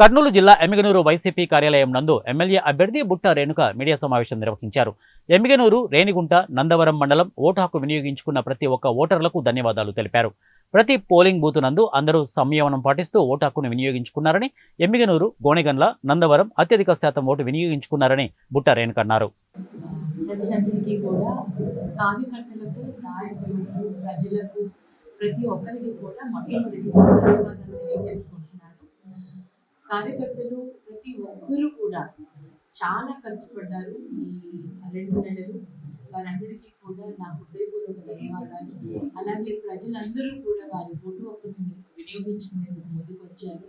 కర్నూలు జిల్లా ఎమ్మిగనూరు వైసీపీ కార్యాలయం నందు ఎమ్మెల్యే అభ్యర్థి బుట్ట రేణుక మీడియా సమావేశం నిర్వహించారు. ఎమ్మిగనూరు రేణిగుంట నందవరం మండలం ఓటు హక్కు వినియోగించుకున్న ప్రతి ఒక్క ఓటర్లకు ధన్యవాదాలు తెలిపారు. ప్రతి పోలింగ్ బూత్ నందు అందరూ సంయమనం పాటిస్తూ ఓటు హక్కును వినియోగించుకున్నారని ఎమ్మిగనూరు గోణిగన్ల నందవరం అత్యధిక శాతం ఓటు వినియోగించుకున్నారని బుట్ట రేణుక అన్నారు. ప్రజలందరికీ కూడా కార్యకర్తలకు నాయకులకు ప్రజలకు ప్రతి ఒక్కరికి కూడా మొట్టమొదటి ధన్యవాదాలు తెలియజేసుకుంటున్నాను. కార్యకర్తలు ప్రతి ఒక్కరూ కూడా చాలా కష్టపడ్డారు ఈ రెండు నెలలు. వారందరికీ కూడా నా హృదయపూర్వక ధన్యవాదాలు. అలాగే ప్రజలందరూ కూడా వారి ఓటు హక్కుని వినియోగించుకునేందుకు ముందుకు వచ్చారు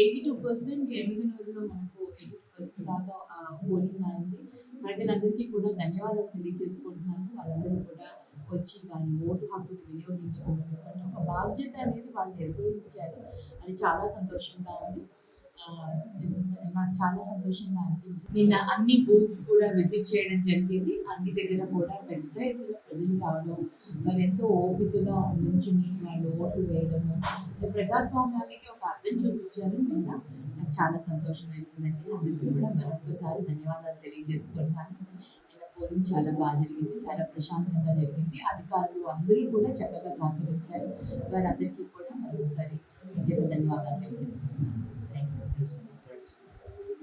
ఎయిటీ టూ పర్సెంట్ ఎమ్మిగనూరులో మనకు ఎయిటీ టూ పర్సెంట్ దాకా పోలింగ్ అయింది. ప్రజలందరికీ కూడా ధన్యవాదాలు తెలియజేసుకుంటున్నాను. వాళ్ళందరూ కూడా వచ్చి వారి ఓటు హక్కును వినియోగించుకున్నందుకు ఒక బాధ్యత అనేది వాళ్ళు నిర్వహించారు. అది చాలా సంతోషంగా ఉంది. ఆ, నాకు చాలా సంతోషంగా అనిపించింది. నిన్న అన్ని బూత్స్ కూడా విజిట్ చేయడం జరిగింది. అన్ని దగ్గర కూడా పెద్ద ఎత్తున ప్రజలు రావడం వాళ్ళు ఎంతో ఓపికగా నుంచుని వాళ్ళు ఓట్లు వేయడము ప్రజాస్వామ్యానికి ఒక అర్థం చూపించారు. నిన్న నాకు చాలా సంతోషం వేసిందండి. అందరికీ కూడా మరొకసారి ధన్యవాదాలు తెలియజేసుకుంటున్నాను నిన్న పోలింగ్ చాలా బాగా జరిగింది. చాలా ప్రశాంతంగా జరిగింది. అధికారులు అందరూ కూడా చక్కగా సహకరించారు. వారందరికీ కూడా మరొకసారి ప్రత్యేక ధన్యవాదాలు తెలియజేసుకుంటున్నాను